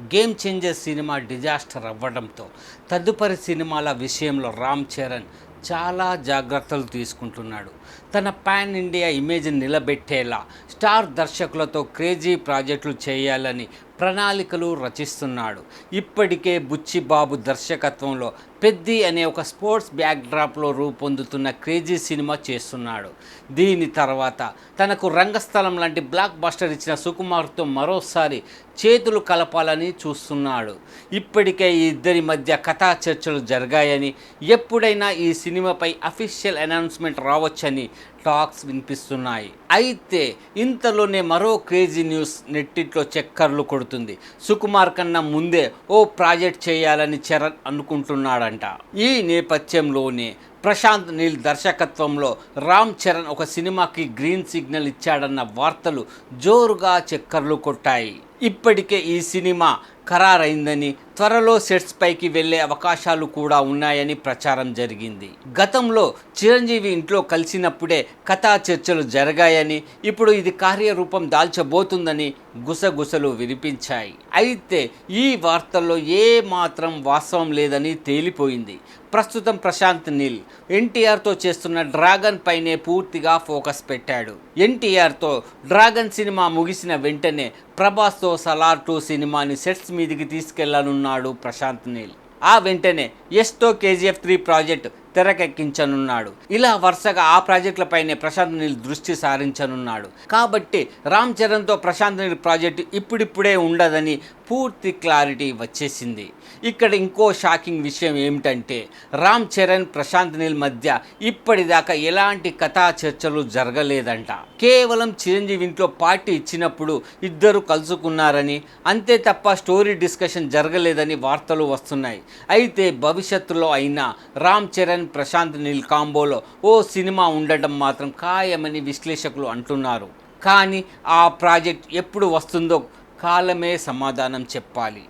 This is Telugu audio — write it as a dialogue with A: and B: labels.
A: గేమ్ చేంజర్ సినిమా డిజాస్టర్ అవ్వడంతో తదుపరి సినిమాల విషయంలో రామ్ చరణ్ చాలా జాగ్రత్తలు తీసుకుంటున్నాడు. తన పాన్ ఇండియా ఇమేజ్ నిలబెట్టేలా స్టార్ దర్శకులతో క్రేజీ ప్రాజెక్టులు చేయాలని ప్రణాళికలు రచిస్తున్నాడు. ఇప్పటికే బుచ్చిబాబు దర్శకత్వంలో పెద్ది అనే ఒక స్పోర్ట్స్ బ్యాక్డ్రాప్లో రూపొందుతున్న క్రేజీ సినిమా చేస్తున్నాడు. దీని తర్వాత తనకు రంగస్థలం లాంటి బ్లాక్ బస్టర్ ఇచ్చిన సుకుమార్తో మరోసారి చేతులు కలపాలని చూస్తున్నాడు. ఇప్పటికే ఈ ఇద్దరి మధ్య కథా చర్చలు జరిగాయని ఎప్పుడైనా ఈ సినిమాపై అఫీషియల్ అనౌన్స్మెంట్ రావచ్చని టాక్స్ వినిపిస్తున్నాయి. అయితే ఇంతలోనే మరో క్రేజీ న్యూస్ నెట్టిట్లో చక్కర్లు కొడుతుంది సుకుమార్ కన్నా ముందే ఓ ప్రాజెక్ట్ చేయాలని చరణ్ అనుకుంటున్నాడంట. ఈ నేపథ్యంలోనే ప్రశాంత్ నీల్ దర్శకత్వంలో రామ్ చరణ్ ఒక సినిమాకి గ్రీన్ సిగ్నల్ ఇచ్చాడన్న వార్తలు జోరుగా చక్కర్లు కొట్టాయి. ఇప్పటికే ఈ సినిమా ఖరారైందని త్వరలో సెట్స్ పైకి వెళ్ళే అవకాశాలు కూడా ఉన్నాయని ప్రచారం జరిగింది. గతంలో చిరంజీవి ఇంట్లో కలిసినప్పుడే కథా చర్చలు జరిగాయని ఇప్పుడు ఇది కార్యరూపం దాల్చబోతుందని గుసగుసలు వినిపించాయి. అయితే ఈ వార్తల్లో ఏ మాత్రం వాస్తవం లేదని తేలిపోయింది. ప్రస్తుతం ప్రశాంత్ నీల్. ఎన్టీఆర్తో చేస్తున్న డ్రాగన్ పైనే పూర్తిగా ఫోకస్ పెట్టాడు. ఎన్టీఆర్తో డ్రాగన్ సినిమా ముగిసిన వెంటనే ప్రభాస్తో సలార్ టూ సినిమాని సెట్స్ మీదికి తీసుకెళ్ళనున్నాడు ప్రశాంత్ నీల్. ఆ వెంటనే ఎస్తో కేజీఎఫ్ త్రీ ప్రాజెక్ట్ తెరకెక్కించనున్నాడు. ఇలా వరుసగా ఆ ప్రాజెక్టులపైనే ప్రశాంత్ నీల్ దృష్టి సారించనున్నాడు. కాబట్టి రామ్ చరణ్తో ప్రశాంత్ నీల్ ప్రాజెక్టు ఇప్పుడిప్పుడే ఉండదని పూర్తి క్లారిటీ వచ్చేసింది. ఇక్కడ ఇంకో షాకింగ్ విషయం ఏమిటంటే రామ్ చరణ్ ప్రశాంత్ నీల్ మధ్య ఇప్పటిదాకా ఎలాంటి కథా చర్చలు జరగలేదంట. కేవలం చిరంజీవి ఇంట్లో పార్టీ ఇచ్చినప్పుడు ఇద్దరు కలుసుకున్నారని అంతే తప్ప స్టోరీ డిస్కషన్ జరగలేదని వార్తలు వస్తున్నాయి. అయితే భవిష్యత్తులో అయినా రామ్ చరణ్ ప్రశాంత్ నీల్ కాంబోలో ఓ సినిమా ఉండటం మాత్రం ఖాయమని విశ్లేషకులు అంటున్నారు. కానీ ఆ ప్రాజెక్ట్ ఎప్పుడు వస్తుందో కాలమే సమాధానం చెప్పాలి.